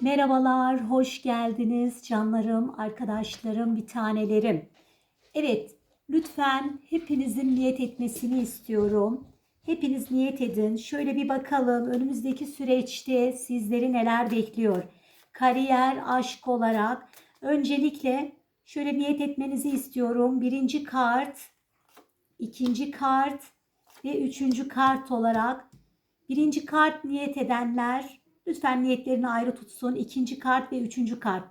Merhabalar, hoş geldiniz canlarım, arkadaşlarım, bir tanelerim. Evet, lütfen hepinizin niyet etmesini istiyorum. Hepiniz niyet edin. Şöyle bir bakalım önümüzdeki süreçte sizleri neler bekliyor. Kariyer, aşk olarak öncelikle şöyle niyet etmenizi istiyorum. Birinci kart, ikinci kart ve üçüncü kart olarak Birinci kart niyet edenler lütfen niyetlerini ayrı tutsun. İkinci kart ve üçüncü kart.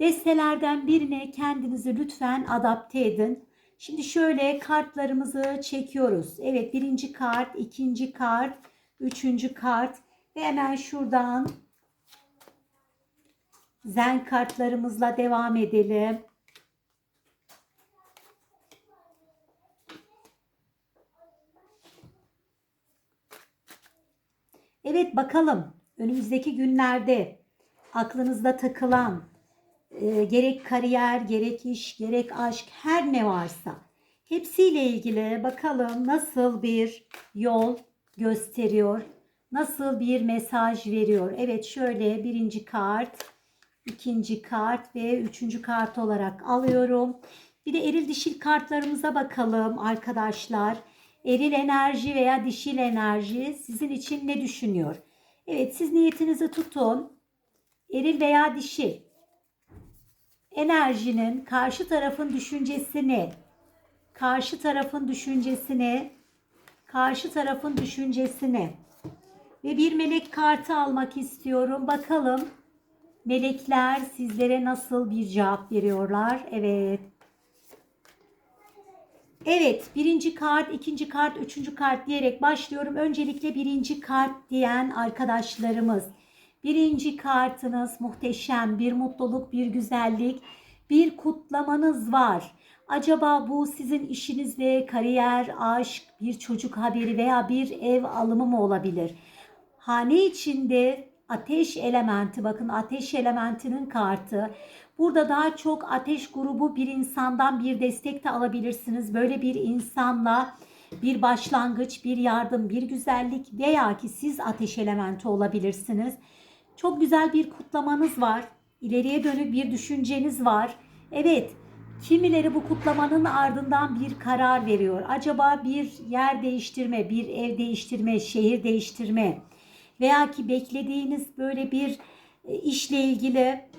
Destelerden birine kendinizi lütfen adapte edin. Şimdi şöyle kartlarımızı çekiyoruz. Evet birinci kart, ikinci kart, üçüncü kart ve hemen şuradan zen kartlarımızla devam edelim. Evet bakalım önümüzdeki günlerde aklınızda takılan e, gerek kariyer, gerek iş, gerek aşk her ne varsa hepsiyle ilgili bakalım nasıl bir yol gösteriyor, nasıl bir mesaj veriyor. Evet şöyle birinci kart, ikinci kart ve üçüncü kart olarak alıyorum. Bir de eril dişil kartlarımıza bakalım arkadaşlar. Eril enerji veya dişil enerji sizin için ne düşünüyor? Evet siz niyetinizi tutun. Eril veya dişil enerjinin karşı tarafın düşüncesini, karşı tarafın düşüncesini, karşı tarafın düşüncesini ve bir melek kartı almak istiyorum. Bakalım melekler sizlere nasıl bir cevap veriyorlar? Evet. Evet birinci kart, ikinci kart, üçüncü kart diyerek başlıyorum. Öncelikle birinci kart diyen arkadaşlarımız. Birinci kartınız muhteşem bir mutluluk, bir güzellik, bir kutlamanız var. Acaba bu sizin işinizle kariyer, aşk, bir çocuk haberi veya bir ev alımı mı olabilir? Hane içinde ateş elementi bakın ateş elementinin kartı Burada daha çok ateş grubu bir insandan bir destek de alabilirsiniz. Böyle bir insanla bir başlangıç, bir yardım, bir güzellik veya ki siz ateş elementi olabilirsiniz. Çok güzel bir kutlamanız var. İleriye dönük bir düşünceniz var. Evet, kimileri bu kutlamanın ardından bir karar veriyor. Acaba bir yer değiştirme, bir ev değiştirme, şehir değiştirme veya ki beklediğiniz böyle bir e, işle ilgili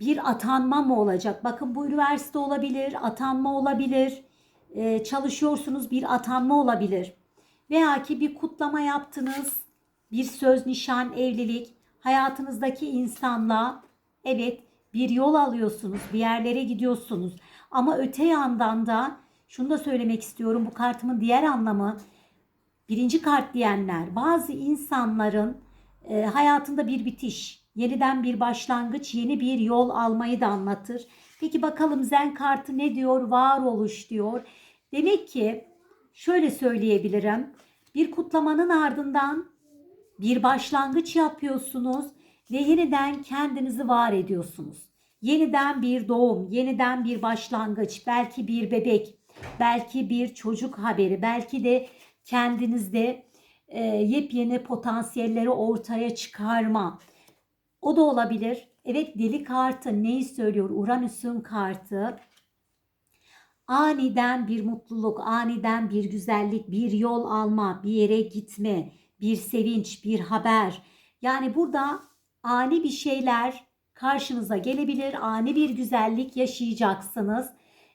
bir atanma mı olacak? Bakın bu üniversite olabilir, atanma olabilir, ee, çalışıyorsunuz bir atanma olabilir. Veya ki bir kutlama yaptınız, bir söz, nişan, evlilik, hayatınızdaki insanla evet bir yol alıyorsunuz, bir yerlere gidiyorsunuz. Ama öte yandan da şunu da söylemek istiyorum bu kartımın diğer anlamı birinci kart diyenler bazı insanların e, hayatında bir bitiş, yeniden bir başlangıç, yeni bir yol almayı da anlatır. Peki bakalım zen kartı ne diyor? Varoluş diyor. Demek ki şöyle söyleyebilirim. Bir kutlamanın ardından bir başlangıç yapıyorsunuz ve yeniden kendinizi var ediyorsunuz. Yeniden bir doğum, yeniden bir başlangıç, belki bir bebek, belki bir çocuk haberi, belki de kendinizde e, yepyeni potansiyelleri ortaya çıkarma. O da olabilir. Evet deli kartı neyi söylüyor? Uranüs'ün kartı. Aniden bir mutluluk, aniden bir güzellik, bir yol alma, bir yere gitme, bir sevinç, bir haber. Yani burada ani bir şeyler karşınıza gelebilir. Ani bir güzellik yaşayacaksınız.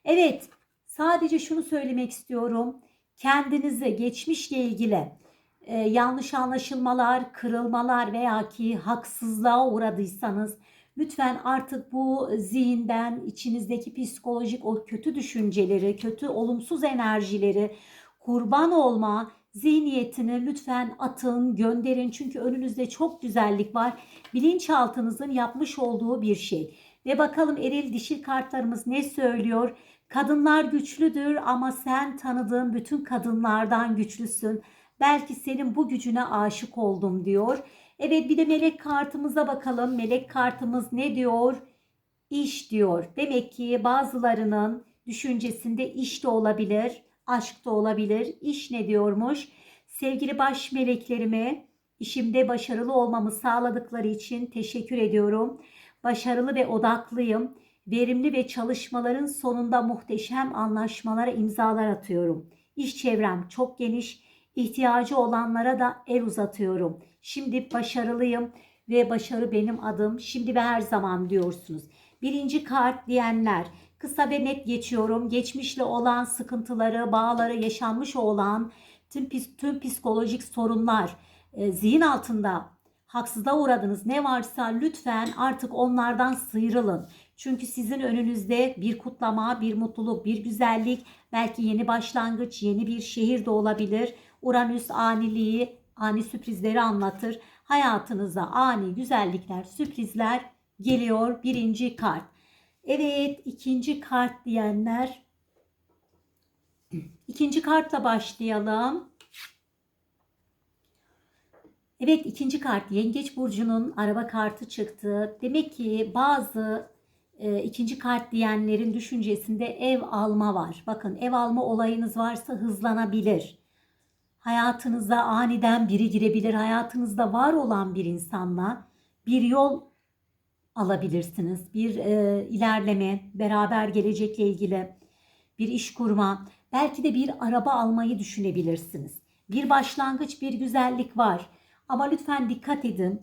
Evet, sadece şunu söylemek istiyorum. Kendinizi geçmişle ilgili e, yanlış anlaşılmalar, kırılmalar veya ki haksızlığa uğradıysanız lütfen artık bu zihinden içinizdeki psikolojik o kötü düşünceleri, kötü olumsuz enerjileri kurban olma zihniyetini lütfen atın, gönderin. Çünkü önünüzde çok güzellik var. Bilinçaltınızın yapmış olduğu bir şey. Ve bakalım eril dişil kartlarımız ne söylüyor? Kadınlar güçlüdür ama sen tanıdığın bütün kadınlardan güçlüsün. Belki senin bu gücüne aşık oldum diyor. Evet bir de melek kartımıza bakalım. Melek kartımız ne diyor? İş diyor. Demek ki bazılarının düşüncesinde iş de olabilir, aşk da olabilir. İş ne diyormuş? Sevgili baş meleklerime İşimde başarılı olmamı sağladıkları için teşekkür ediyorum. Başarılı ve odaklıyım. Verimli ve çalışmaların sonunda muhteşem anlaşmalara imzalar atıyorum. İş çevrem çok geniş. İhtiyacı olanlara da el uzatıyorum. Şimdi başarılıyım ve başarı benim adım. Şimdi ve her zaman diyorsunuz. Birinci kart diyenler kısa ve net geçiyorum. Geçmişle olan sıkıntıları, bağları, yaşanmış olan tüm, tüm psikolojik sorunlar, e, zihin altında haksızlığa uğradınız ne varsa lütfen artık onlardan sıyrılın. Çünkü sizin önünüzde bir kutlama, bir mutluluk, bir güzellik, belki yeni başlangıç, yeni bir şehir de olabilir. Uranüs aniliği, ani sürprizleri anlatır. Hayatınıza ani güzellikler, sürprizler geliyor. Birinci kart. Evet, ikinci kart diyenler. İkinci kartla başlayalım. Evet ikinci kart Yengeç Burcu'nun araba kartı çıktı. Demek ki bazı e, ikinci kart diyenlerin düşüncesinde ev alma var. Bakın ev alma olayınız varsa hızlanabilir. Hayatınıza aniden biri girebilir. Hayatınızda var olan bir insanla bir yol alabilirsiniz. Bir e, ilerleme, beraber gelecekle ilgili bir iş kurma, belki de bir araba almayı düşünebilirsiniz. Bir başlangıç, bir güzellik var. Ama lütfen dikkat edin.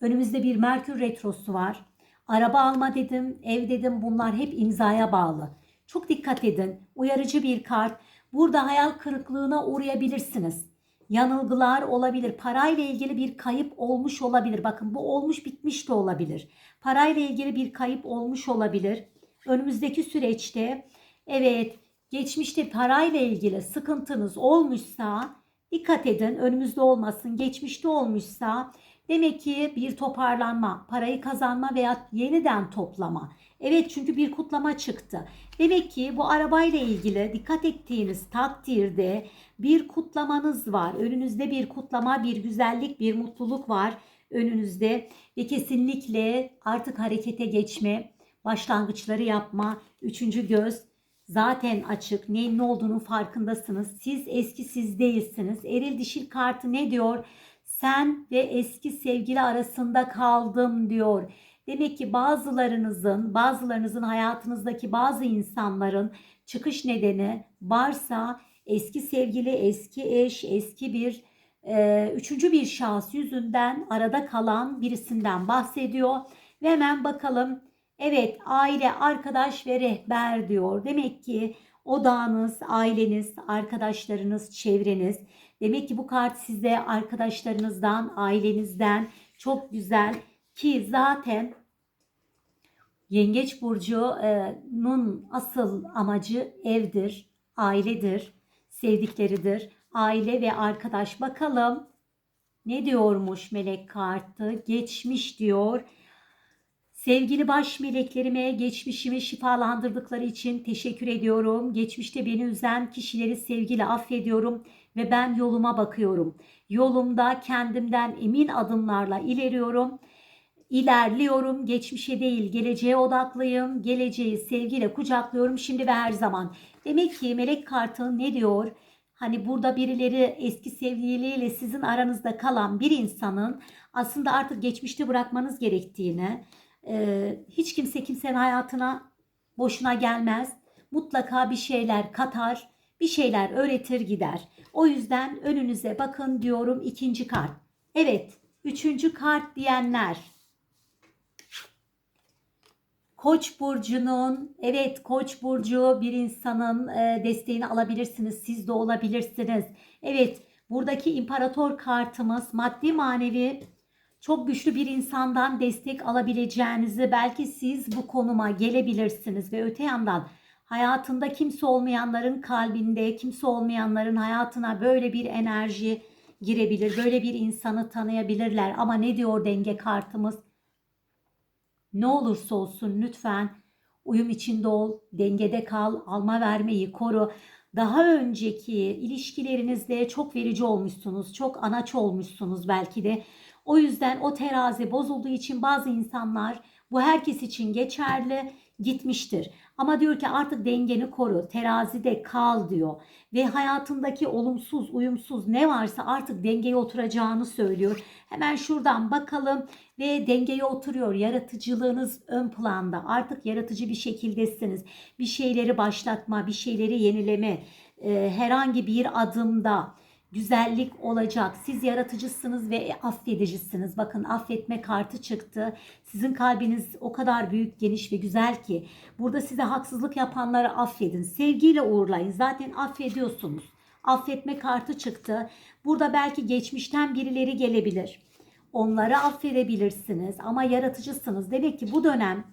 Önümüzde bir Merkür retrosu var. Araba alma dedim, ev dedim bunlar hep imzaya bağlı. Çok dikkat edin. Uyarıcı bir kart. Burada hayal kırıklığına uğrayabilirsiniz. Yanılgılar olabilir. Parayla ilgili bir kayıp olmuş olabilir. Bakın bu olmuş bitmiş de olabilir. Parayla ilgili bir kayıp olmuş olabilir. Önümüzdeki süreçte evet geçmişte parayla ilgili sıkıntınız olmuşsa dikkat edin önümüzde olmasın. Geçmişte olmuşsa demek ki bir toparlanma, parayı kazanma veya yeniden toplama. Evet çünkü bir kutlama çıktı. Demek ki bu arabayla ilgili dikkat ettiğiniz takdirde bir kutlamanız var. Önünüzde bir kutlama, bir güzellik, bir mutluluk var önünüzde ve kesinlikle artık harekete geçme, başlangıçları yapma, üçüncü göz zaten açık. Neyin ne olduğunu farkındasınız. Siz eski siz değilsiniz. Eril dişil kartı ne diyor? Sen ve eski sevgili arasında kaldım diyor. Demek ki bazılarınızın, bazılarınızın hayatınızdaki bazı insanların çıkış nedeni varsa eski sevgili, eski eş, eski bir e, üçüncü bir şahıs yüzünden arada kalan birisinden bahsediyor. Ve hemen bakalım. Evet aile, arkadaş ve rehber diyor. Demek ki odağınız, aileniz, arkadaşlarınız, çevreniz. Demek ki bu kart size arkadaşlarınızdan, ailenizden çok güzel ki zaten Yengeç Burcu'nun asıl amacı evdir, ailedir, sevdikleridir. Aile ve arkadaş bakalım ne diyormuş melek kartı? Geçmiş diyor. Sevgili baş meleklerime geçmişimi şifalandırdıkları için teşekkür ediyorum. Geçmişte beni üzen kişileri sevgiyle affediyorum ve ben yoluma bakıyorum. Yolumda kendimden emin adımlarla ileriyorum. İlerliyorum. Geçmişe değil, geleceğe odaklıyım. Geleceği sevgiyle kucaklıyorum şimdi ve her zaman. Demek ki melek kartı ne diyor? Hani burada birileri eski sevgiliyle sizin aranızda kalan bir insanın aslında artık geçmişte bırakmanız gerektiğini, e, hiç kimse kimsenin hayatına boşuna gelmez. Mutlaka bir şeyler katar, bir şeyler öğretir gider. O yüzden önünüze bakın diyorum ikinci kart. Evet, üçüncü kart diyenler. Koç burcunun evet Koç burcu bir insanın e, desteğini alabilirsiniz. Siz de olabilirsiniz. Evet buradaki imparator kartımız maddi manevi çok güçlü bir insandan destek alabileceğinizi belki siz bu konuma gelebilirsiniz ve öte yandan hayatında kimse olmayanların kalbinde kimse olmayanların hayatına böyle bir enerji girebilir. Böyle bir insanı tanıyabilirler ama ne diyor denge kartımız? Ne olursa olsun lütfen uyum içinde ol, dengede kal, alma vermeyi koru. Daha önceki ilişkilerinizde çok verici olmuşsunuz, çok anaç olmuşsunuz belki de. O yüzden o terazi bozulduğu için bazı insanlar bu herkes için geçerli. gitmiştir. Ama diyor ki artık dengeni koru, terazide kal diyor. Ve hayatındaki olumsuz, uyumsuz ne varsa artık dengeye oturacağını söylüyor. Hemen şuradan bakalım ve dengeye oturuyor. Yaratıcılığınız ön planda. Artık yaratıcı bir şekildesiniz. Bir şeyleri başlatma, bir şeyleri yenileme, e, herhangi bir adımda güzellik olacak. Siz yaratıcısınız ve affedicisiniz. Bakın affetme kartı çıktı. Sizin kalbiniz o kadar büyük, geniş ve güzel ki burada size haksızlık yapanları affedin. Sevgiyle uğurlayın. Zaten affediyorsunuz. Affetme kartı çıktı. Burada belki geçmişten birileri gelebilir. Onları affedebilirsiniz ama yaratıcısınız. Demek ki bu dönem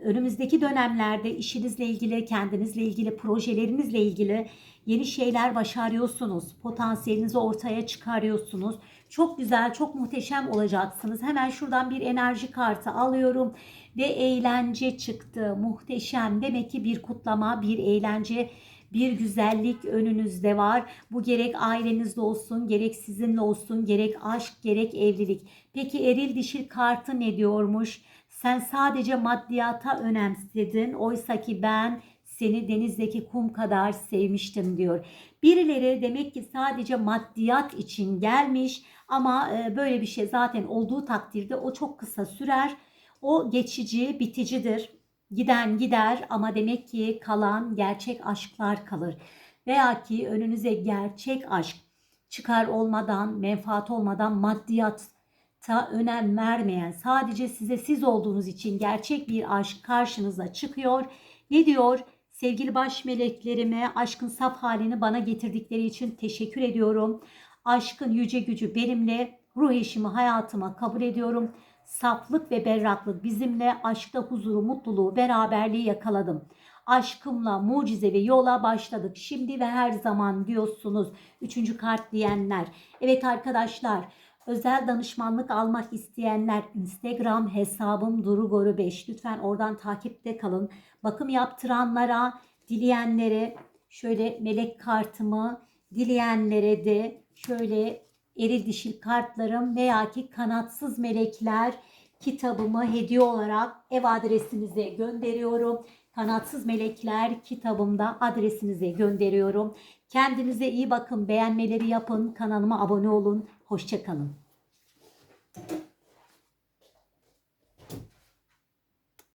önümüzdeki dönemlerde işinizle ilgili, kendinizle ilgili, projelerinizle ilgili yeni şeyler başarıyorsunuz. Potansiyelinizi ortaya çıkarıyorsunuz. Çok güzel, çok muhteşem olacaksınız. Hemen şuradan bir enerji kartı alıyorum ve eğlence çıktı. Muhteşem. Demek ki bir kutlama, bir eğlence, bir güzellik önünüzde var. Bu gerek ailenizde olsun, gerek sizinle olsun, gerek aşk, gerek evlilik. Peki eril dişil kartı ne diyormuş? Sen sadece maddiyata önemsedin. Oysa ki ben seni denizdeki kum kadar sevmiştim diyor. Birileri demek ki sadece maddiyat için gelmiş ama e, böyle bir şey zaten olduğu takdirde o çok kısa sürer. O geçici, biticidir. Giden gider ama demek ki kalan gerçek aşklar kalır. Veya ki önünüze gerçek aşk çıkar olmadan, menfaat olmadan maddiyat ta önem vermeyen, sadece size siz olduğunuz için gerçek bir aşk karşınıza çıkıyor. Ne diyor? Sevgili baş meleklerime aşkın saf halini bana getirdikleri için teşekkür ediyorum. Aşkın yüce gücü benimle, ruh eşimi hayatıma kabul ediyorum. Saflık ve berraklık bizimle aşkta huzuru, mutluluğu, beraberliği yakaladım. Aşkımla mucize ve yola başladık. Şimdi ve her zaman diyorsunuz. Üçüncü kart diyenler. Evet arkadaşlar özel danışmanlık almak isteyenler Instagram hesabım durugoru5. Lütfen oradan takipte kalın. Bakım yaptıranlara, dileyenlere şöyle melek kartımı, dileyenlere de şöyle eril dişil kartlarım veya ki kanatsız melekler kitabımı hediye olarak ev adresinize gönderiyorum. Kanatsız Melekler kitabımda adresinize gönderiyorum. Kendinize iyi bakın, beğenmeleri yapın, kanalıma abone olun. Hoşçakalın.